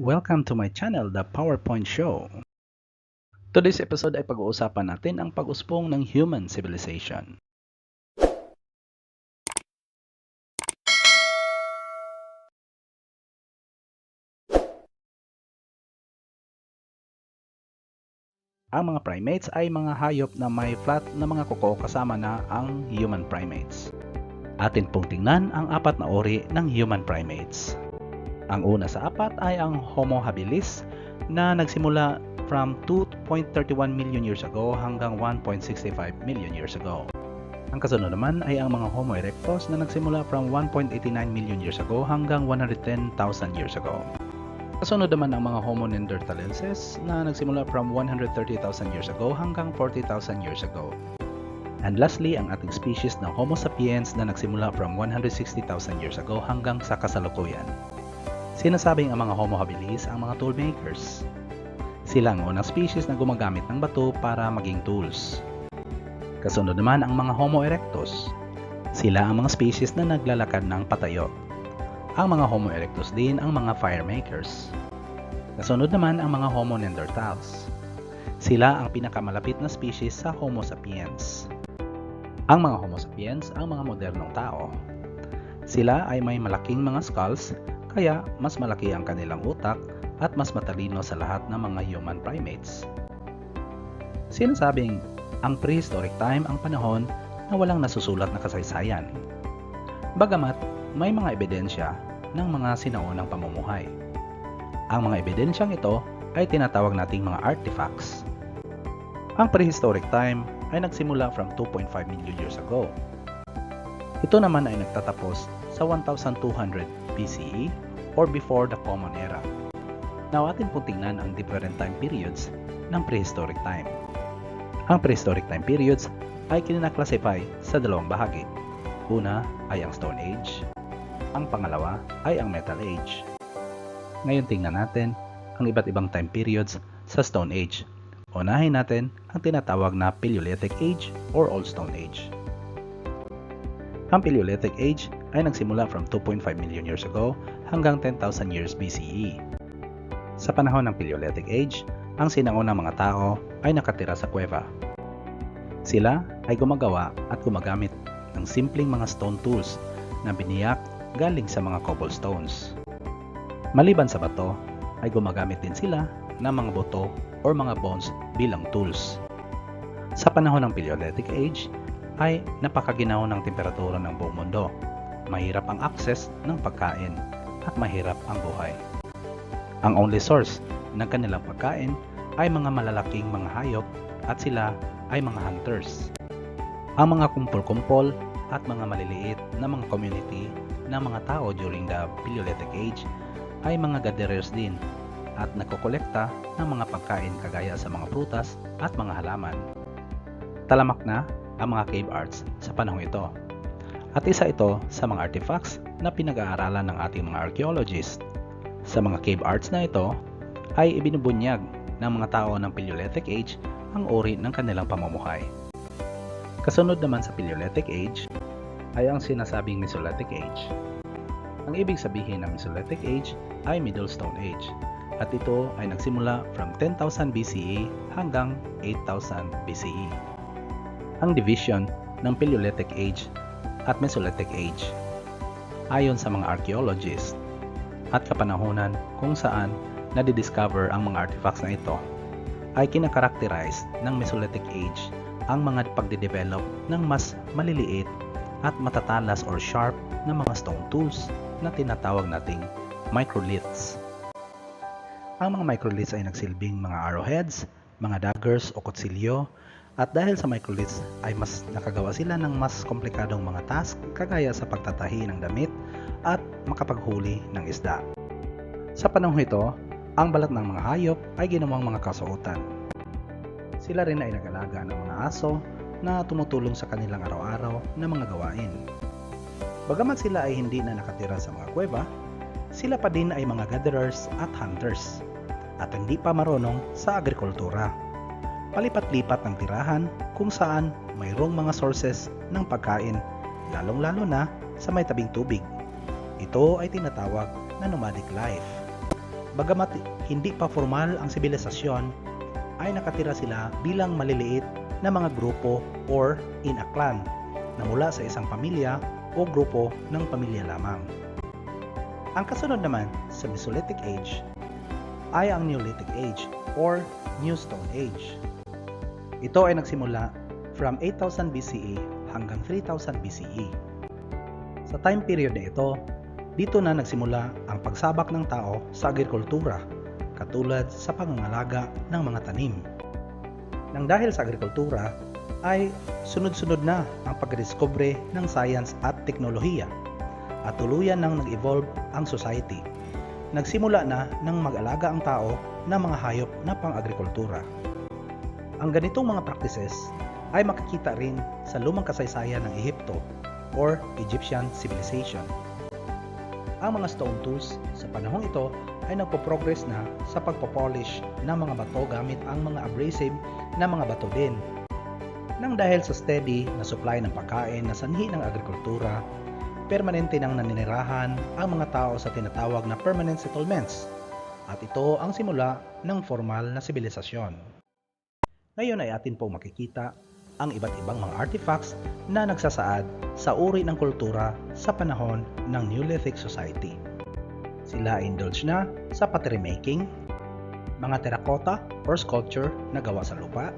Welcome to my channel, The PowerPoint Show. Today's episode ay pag-uusapan natin ang pag-usbong ng human civilization. Ang mga primates ay mga hayop na may flat na mga kuko kasama na ang human primates. Atin pong tingnan ang apat na uri ng human primates. Ang una sa apat ay ang Homo habilis na nagsimula from 2.31 million years ago hanggang 1.65 million years ago. Ang kasunod naman ay ang mga Homo erectus na nagsimula from 1.89 million years ago hanggang 110,000 years ago. Kasunod naman ang mga Homo neanderthalensis na nagsimula from 130,000 years ago hanggang 40,000 years ago. And lastly, ang ating species ng Homo sapiens na nagsimula from 160,000 years ago hanggang sa kasalukuyan. Sinasabing ang mga Homo habilis ang mga tool makers. Sila ang unang species na gumagamit ng bato para maging tools. Kasunod naman ang mga Homo erectus. Sila ang mga species na naglalakad ng patayo. Ang mga Homo erectus din ang mga fire makers. Kasunod naman ang mga Homo neanderthals. Sila ang pinakamalapit na species sa Homo sapiens. Ang mga Homo sapiens ang mga modernong tao. Sila ay may malaking mga skulls kaya mas malaki ang kanilang utak at mas matalino sa lahat ng mga human primates. Sinasabing ang prehistoric time ang panahon na walang nasusulat na kasaysayan. Bagamat may mga ebidensya ng mga sinaunang pamumuhay. Ang mga ebidensyang ito ay tinatawag nating mga artifacts. Ang prehistoric time ay nagsimula from 2.5 million years ago. Ito naman ay nagtatapos sa 1200 BCE or before the Common Era. Now atin pong tingnan ang different time periods ng prehistoric time. Ang prehistoric time periods ay kinaklasify sa dalawang bahagi. Una ay ang Stone Age, ang pangalawa ay ang Metal Age. Ngayon tingnan natin ang iba't ibang time periods sa Stone Age. Unahin natin ang tinatawag na Paleolithic Age or Old Stone Age. Ang Paleolithic Age ay nagsimula from 2.5 million years ago hanggang 10,000 years BCE. Sa panahon ng Paleolithic Age, ang sinaunang mga tao ay nakatira sa kuweba. Sila ay gumagawa at gumagamit ng simpleng mga stone tools na biniyak galing sa mga cobblestones. Maliban sa bato, ay gumagamit din sila ng mga buto or mga bones bilang tools. Sa panahon ng Paleolithic Age, ay napakaginaw ng temperatura ng buong mundo. Mahirap ang access ng pagkain at mahirap ang buhay. Ang only source ng kanilang pagkain ay mga malalaking mga hayop at sila ay mga hunters. Ang mga kumpol-kumpol at mga maliliit na mga community ng mga tao during the Paleolithic Age ay mga gatherers din at nagkokolekta ng mga pagkain kagaya sa mga prutas at mga halaman. Talamak na ang mga cave arts sa panahong ito. At isa ito sa mga artifacts na pinag-aaralan ng ating mga archaeologists. Sa mga cave arts na ito ay ibinubunyag ng mga tao ng Paleolithic Age ang uri ng kanilang pamumuhay. Kasunod naman sa Paleolithic Age ay ang sinasabing Mesolithic Age. Ang ibig sabihin ng Mesolithic Age ay Middle Stone Age at ito ay nagsimula from 10,000 BCE hanggang 8,000 BCE. Ang division ng Paleolithic Age at Mesolithic Age ayon sa mga archaeologists at kapanahunan kung saan nadidiscover ang mga artifacts na ito ay kinakarakterize ng Mesolithic Age ang mga pagde-develop ng mas maliliit at matatalas or sharp na mga stone tools na tinatawag nating microliths. Ang mga microliths ay nagsilbing mga arrowheads, mga daggers o kutsilyo at dahil sa microliths ay mas nakagawa sila ng mas komplikadong mga task kagaya sa pagtatahi ng damit at makapaghuli ng isda. Sa panahon ito, ang balat ng mga hayop ay ginawang mga kasuotan. Sila rin ay nag-alaga ng mga aso na tumutulong sa kanilang araw-araw na mga gawain. Bagamat sila ay hindi na nakatira sa mga kuweba, sila pa din ay mga gatherers at hunters at hindi pa marunong sa agrikultura. Palipat-lipat ng tirahan kung saan mayroong mga sources ng pagkain, lalong-lalo na sa may tabing tubig. Ito ay tinatawag na nomadic life. bagamat hindi pa formal ang sibilisasyon, ay nakatira sila bilang maliliit na mga grupo or in a clan na mula sa isang pamilya o grupo ng pamilya lamang. Ang kasunod naman sa Mesolithic Age ay ang Neolithic Age or New Stone Age. Ito ay nagsimula from 8000 BCE hanggang 3000 BCE. Sa time period na ito, dito na nagsimula ang pagsabak ng tao sa agrikultura, katulad sa pangangalaga ng mga tanim. Nang dahil sa agrikultura, ay sunod-sunod na ang pagdiskubre ng science at teknolohiya at tuluyan nang nag-evolve ang society. Nagsimula na nang mag-alaga ang tao ng mga hayop na pang-agrikultura. Ang ganitong mga practices ay makikita rin sa lumang kasaysayan ng Ehipto or Egyptian civilization. Ang mga stone tools sa panahong ito ay nagpo-progress na sa pagpo-polish ng mga bato gamit ang mga abrasive na mga bato din. Nang dahil sa steady na supply ng pagkain na sanhi ng agrikultura, permanente nang naninirahan ang mga tao sa tinatawag na permanent settlements at ito ang simula ng formal na sibilisasyon. Ngayon ay atin po makikita ang iba't ibang mga artifacts na nagsasaad sa uri ng kultura sa panahon ng Neolithic Society. Sila indulge na sa pottery making, mga terracotta or sculpture na gawa sa lupa,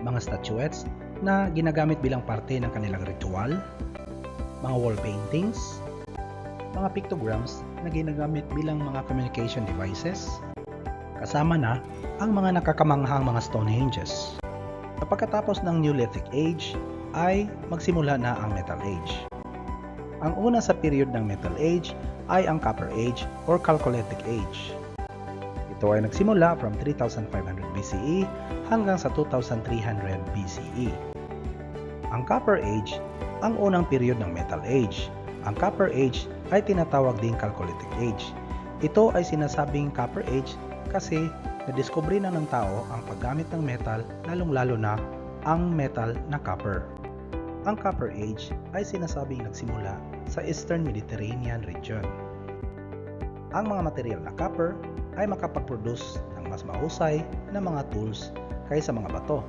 mga statuettes na ginagamit bilang parte ng kanilang ritual, mga wall paintings, mga pictograms na ginagamit bilang mga communication devices, kasama na ang mga nakakamanghang mga Stonehenges. Pagkatapos ng Neolithic Age ay magsimula na ang Metal Age. Ang una sa period ng Metal Age ay ang Copper Age or Chalcolithic Age. Ito ay nagsimula from 3500 BCE hanggang sa 2300 BCE. Ang Copper Age ang unang period ng Metal Age. Ang Copper Age ay tinatawag ding Chalcolithic Age. Ito ay sinasabing Copper Age kasi nadiskubre na ng tao ang paggamit ng metal lalong-lalo na ang metal na copper. Ang Copper Age ay sinasabing nagsimula sa Eastern Mediterranean region. Ang mga material na copper ay makapag-produce ng mas mahusay na mga tools kaysa mga bato.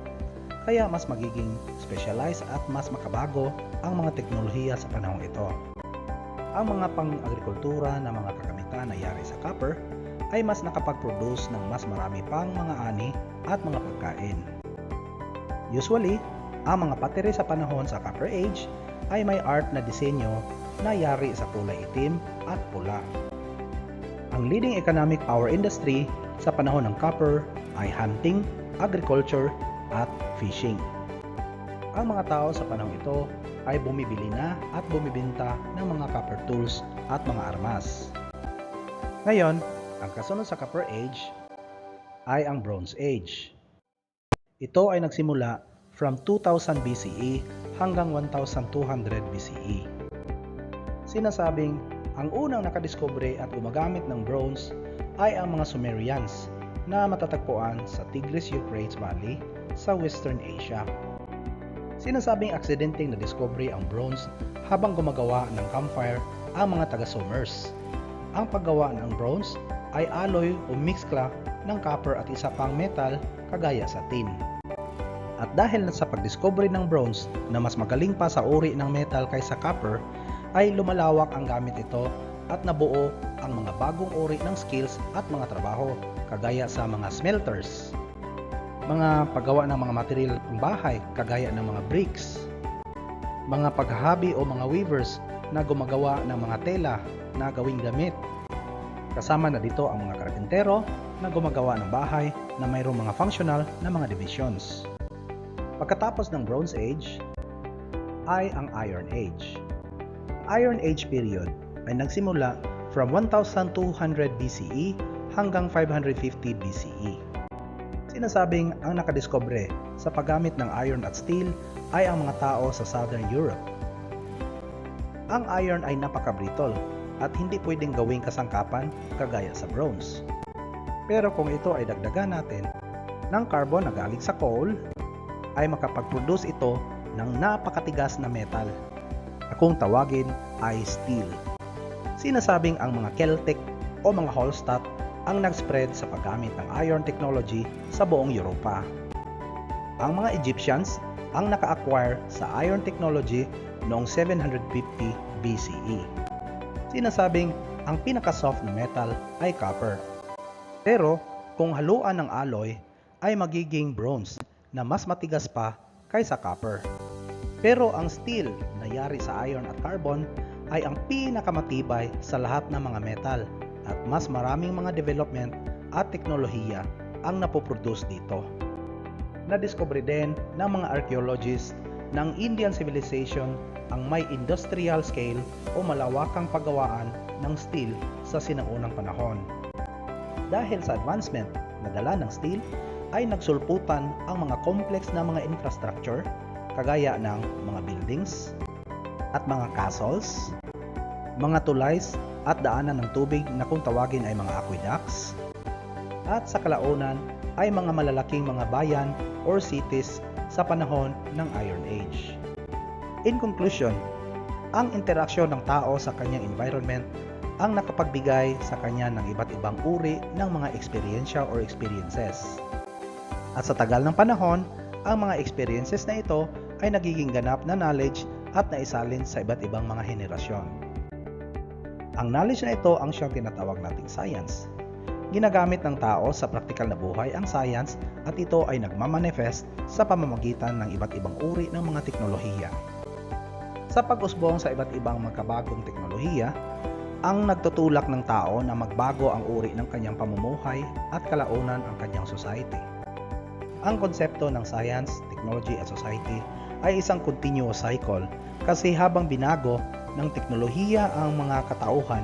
Kaya mas magiging specialized at mas makabago ang mga teknolohiya sa panahong ito. Ang mga pang-agrikultura na mga kagamitan na yari sa copper ay mas nakapag-produce ng mas marami pang mga ani at mga pagkain. Usually, ang mga pottery sa panahon sa Copper Age ay may art na disenyo na yari sa kulay itim at pula. Ang leading economic power industry sa panahon ng copper ay hunting, agriculture, at fishing. Ang mga tao sa panahon ito ay bumibili na at bumibinta ng mga copper tools at mga armas. Ngayon, ang kasunod sa Copper Age ay ang Bronze Age. Ito ay nagsimula from 2000 BCE hanggang 1200 BCE. Sinasabing ang unang nakadiskubre at gumagamit ng bronze ay ang mga Sumerians na matatagpuan sa Tigris-Euphrates Valley sa Western Asia. Sinasabing aksidenteng na-discovery ang bronze habang gumagawa ng campfire ang mga taga-Sumers. Ang paggawa ng bronze ay alloy o mixcla ng copper at isa pang metal kagaya sa tin. At dahil sa pagdiscovery ng bronze na mas magaling pa sa uri ng metal kaysa copper, ay lumalawak ang gamit ito at nabuo ang mga bagong uri ng skills at mga trabaho kagaya sa mga smelters, mga paggawa ng mga material pang bahay kagaya ng mga bricks, mga paghahabi o mga weavers na gumagawa ng mga tela na gawing damit Kasama na dito ang mga karpintero na gumagawa ng bahay na mayroong mga functional na mga divisions. Pagkatapos ng Bronze Age ay ang Iron Age. Iron Age period ay nagsimula from 1200 BCE hanggang 550 BCE. Sinasabing ang nakadiskubre sa paggamit ng iron at steel ay ang mga tao sa Southern Europe. Ang iron ay napaka-brittle at hindi pwedeng gawing kasangkapan kagaya sa bronze. Pero kung ito ay dagdagan natin ng carbon na galing sa coal, ay makapag-produce ito ng napakatigas na metal na kung tawagin ay steel. Sinasabing ang mga Celtic o mga Hallstatt ang nag-spread sa paggamit ng iron technology sa buong Europa. Ang mga Egyptians ang naka-acquire sa iron technology noong 750 BCE. Sinasabing ang pinaka-soft na metal ay copper. Pero kung haluan ng alloy ay magiging bronze na mas matigas pa kaysa copper. Pero ang steel na yari sa iron at carbon ay ang pinakamatibay sa lahat ng mga metal at mas maraming mga development at teknolohiya ang napoproduce dito. Nadiskubre din ng mga archaeologists ng Indian civilization ang may industrial scale o malawakang paggawaan ng steel sa sinaunang panahon. Dahil sa advancement na dala ng steel, ay nagsulputan ang mga complex na mga infrastructure kagaya ng mga buildings at mga castles, mga tulays at daanan ng tubig na kung tawagin ay mga aqueducts, at sa kalaunan ay mga malalaking mga bayan or cities sa panahon ng Iron Age. In conclusion, ang interaksyon ng tao sa kanyang environment ang nakapagbigay sa kanya ng iba't ibang uri ng mga eksperyensya or experiences. At sa tagal ng panahon, ang mga experiences na ito ay nagiging ganap na knowledge at naisalin sa iba't ibang mga henerasyon. Ang knowledge na ito ang siyang tinatawag nating science. Ginagamit ng tao sa praktikal na buhay ang science at ito ay nagmamanifest sa pamamagitan ng iba't ibang uri ng mga teknolohiya. Sa pag-usbong sa iba't ibang magkabagong teknolohiya, ang nagtutulak ng tao na magbago ang uri ng kanyang pamumuhay at kalaunan ang kanyang society. Ang konsepto ng science, technology at society ay isang continuous cycle kasi habang binago ng teknolohiya ang mga katauhan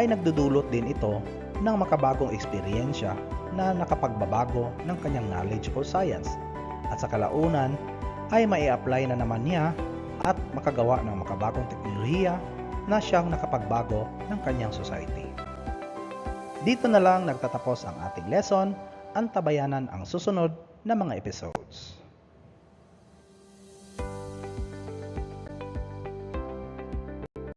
ay nagdudulot din ito ng makabagong eksperyensya na nakapagbabago ng kanyang knowledge or science at sa kalaunan ay mai-apply na naman niya at makagawa ng makabagong teknolohiya na siyang nakapagbago ng kanyang society. Dito na lang nagtatapos ang ating lesson, antabayanan ang susunod na mga episodes.